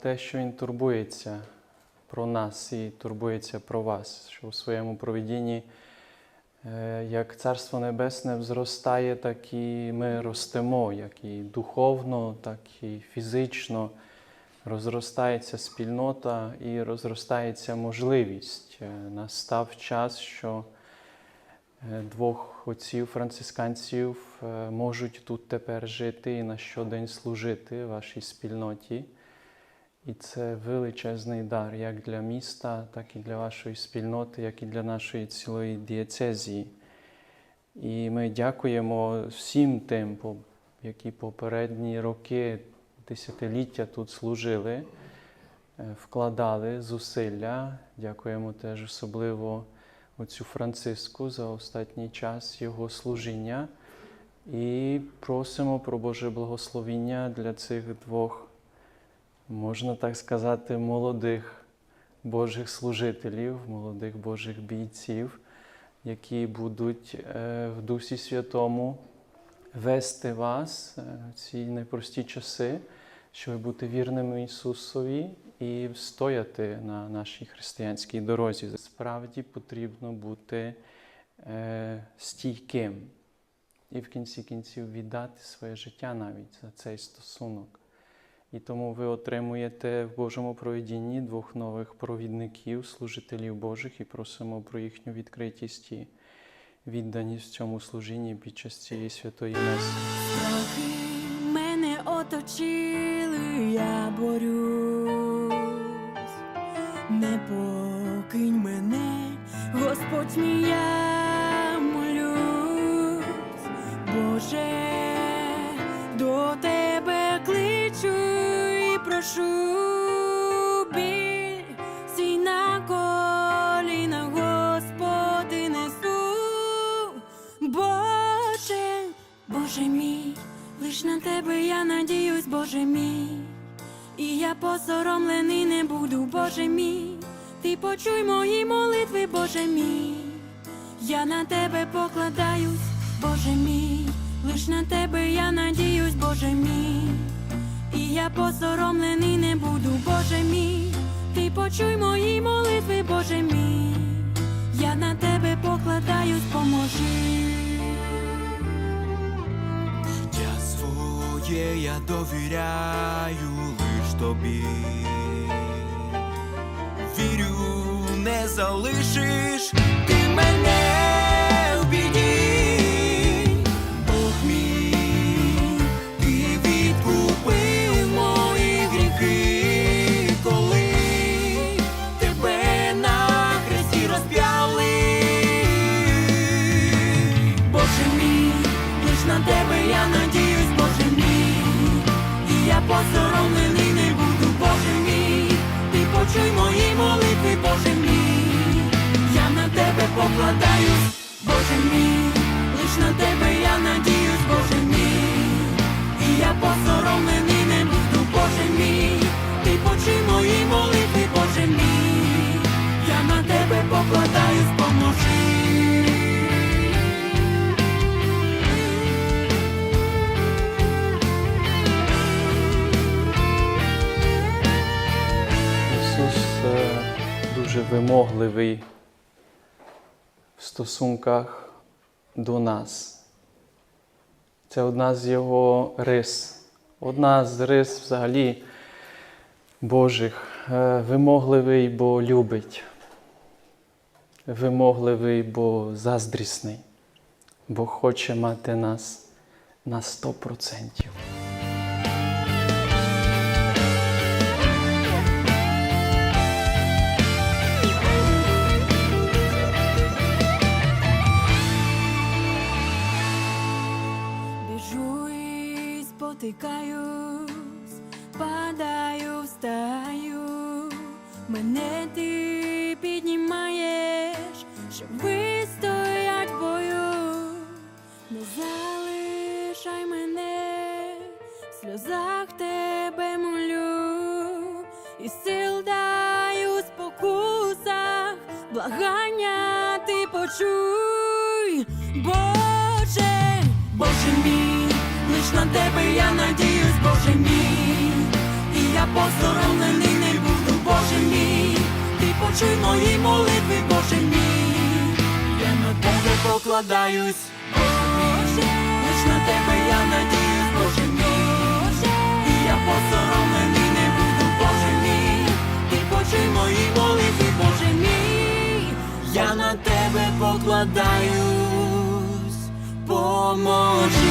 те, що Він турбується про нас і турбується про вас, що у своєму проведінні, е, як Царство Небесне взростає, так і ми ростемо, як і духовно, так і фізично. Розростається спільнота і розростається можливість. Е, Настав час, що е, двох отців францисканців можуть тут тепер жити і на щодень служити вашій спільноті. І це величезний дар як для міста, так і для вашої спільноти, як і для нашої цілої дієцезії. І ми дякуємо всім тим, які попередні роки, десятиліття тут служили, е, вкладали зусилля. Дякуємо теж особливо отцю Франциску за останній час його служіння. І просимо про Боже благословіння для цих двох, можна так сказати, молодих Божих служителів, молодих Божих бійців, які будуть е, в Дусі Святому вести вас е, в ці непрості часи, щоб бути вірними Ісусові і встояти на нашій християнській дорозі. Справді потрібно бути е, стійким і в кінці кінців віддати своє життя навіть за цей стосунок. І тому ви отримуєте в Божому провідінні двох нових провідників, служителів Божих, і просимо про їхню відкритість і відданість в цьому служінні під час цієї святої Меси. Мене оточили, я борюсь, не покинь мене, Господь мій, надіюсь, Боже мій, і я посоромлений не буду, Боже мій, ти почуй мої молитви, Боже мій, я на тебе покладаюсь, Боже мій, лиш на тебе я надіюсь, Боже мій, і я посоромлений не буду, Боже мій, ти почуй мої молитви, Боже мій, я на тебе покладаюсь, поможи. Своє я довіряю лиш тобі. Вірю, не залишиш ти мене лиш на тебе я надіюсь, Боже мій, і я посоромлений не буду, Боже мій, ти почуй мої молитви, Боже мій, я на тебе покладаюсь, поможи. Ісус е, дуже вимогливий стосунках до нас. Це одна з його рис, одна з рис взагалі Божих. Е, Вимогливий, бо любить. Вимогливий, бо заздрісний, бо хоче мати нас на 100%. Спотикаюсь, падаю, встаю, мене ти піднімаєш, щоб вистоять в бою, не залишай мене, в сльозах тебе молю, і сил даю у спокусах, благання ти почуй, Боже, Боже мій, лиш на тебе я надіюсь, Боже мій, і я посоромлений не буду, Боже мій, ти почуй мої молитви, Боже мій, я на тебе покладаюсь, Боже, лиш на тебе я надіюсь, Боже мій, і я посоромлений не буду, Боже мій, ти почуй мої молитви, Боже мій, я на тебе покладаюсь, поможи.